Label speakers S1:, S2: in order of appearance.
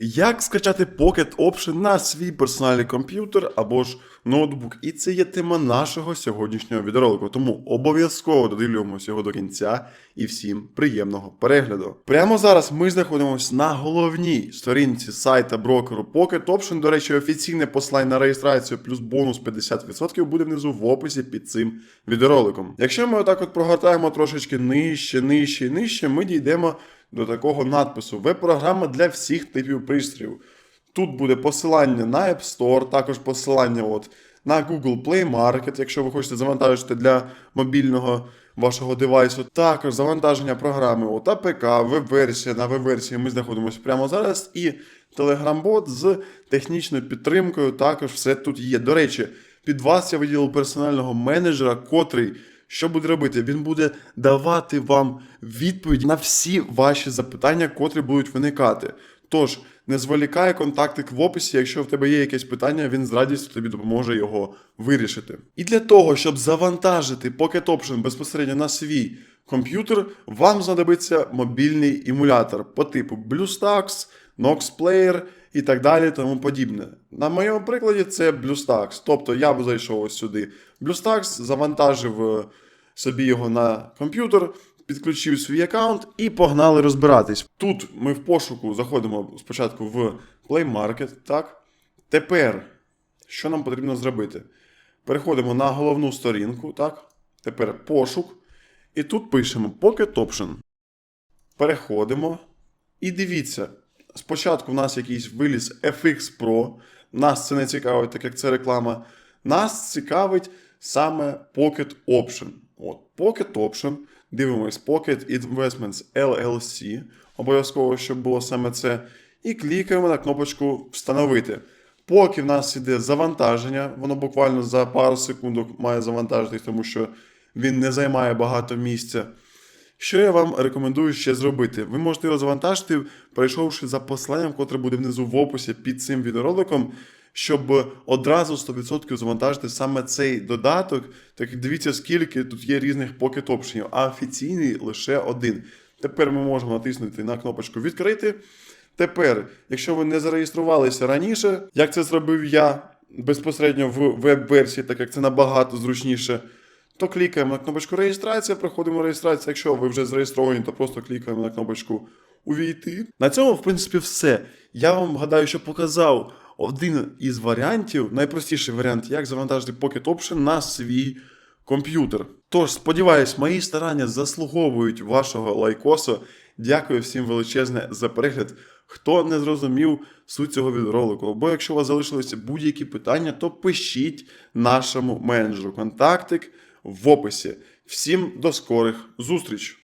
S1: Як скачати Pocket Option на свій персональний комп'ютер або ж ноутбук? І це є тема нашого сьогоднішнього відеоролику. Тому обов'язково додивлюємося його до кінця і всім приємного перегляду. Прямо зараз ми знаходимося на головній сторінці сайта брокеру Pocket Option. До речі, офіційне посилання на реєстрацію плюс бонус 50% буде внизу в описі під цим відеороликом. Якщо ми отак от прогортаємо трошечки нижче, нижче і нижче, ми дійдемо до такого надпису веб-програма для всіх типів пристроїв. Тут буде посилання на App Store, також посилання от на Google Play Market, якщо ви хочете завантажити для мобільного вашого девайсу. Також завантаження програми от АПК, веб-версія. На веб-версії ми знаходимося прямо зараз. І Telegram-бот з технічною підтримкою також все тут є. До речі, під вас я виділив персонального менеджера, котрий що буде робити? Він буде давати вам відповідь на всі ваші запитання, котрі будуть виникати. Тож, не зволікай контактик в описі, якщо в тебе є якесь питання, він з радістю тобі допоможе його вирішити. І для того, щоб завантажити Pocket Option безпосередньо на свій комп'ютер, вам знадобиться мобільний емулятор по типу BlueStacks, Nox Player і так далі, тому подібне. На моєму прикладі це BlueStacks. Тобто я б зайшов ось сюди. BlueStacks завантажив е, собі його на комп'ютер, підключив свій аккаунт і погнали розбиратись. Тут ми в пошуку заходимо спочатку в Play Market, так? Тепер, що нам потрібно зробити? Переходимо на головну сторінку, так? Тепер пошук. І тут пишемо Pocket Option. Переходимо. І дивіться, спочатку в нас якийсь виліз FX Pro. Нас це не цікавить, так як це реклама. Нас цікавить саме Pocket Option. От, Pocket Option. Дивимось Pocket Investments LLC. Обов'язково, щоб було саме це. І клікаємо на кнопочку Встановити. Поки в нас іде завантаження, воно буквально за пару секунд має завантажитись, тому що він не займає багато місця. Що я вам рекомендую ще зробити? Ви можете його завантажити, перейшовши за посиланням, котре буде внизу в описі під цим відеороликом, щоб одразу 100% завантажити саме цей додаток. Так дивіться, скільки тут є різних Pocket Option, а офіційний лише один. Тепер ми можемо натиснути на кнопочку Відкрити. Тепер, якщо ви не зареєструвалися раніше, як це зробив я безпосередньо в веб-версії, так як це набагато зручніше, то клікаємо на кнопочку реєстрація, проходимо реєстрацію. Якщо ви вже зареєстровані, то просто клікаємо на кнопочку Увійти. На цьому, в принципі, все. Я вам гадаю, що показав один із варіантів, найпростіший варіант, як завантажити Pocket Option на свій комп'ютер. Тож, сподіваюсь, мої старання заслуговують вашого лайкосу. Дякую всім величезне за перегляд. Хто не зрозумів суть цього відеоролику, або якщо у вас залишилися будь-які питання, то пишіть нашому менеджеру. Контактик в описі. Всім до скорих зустріч!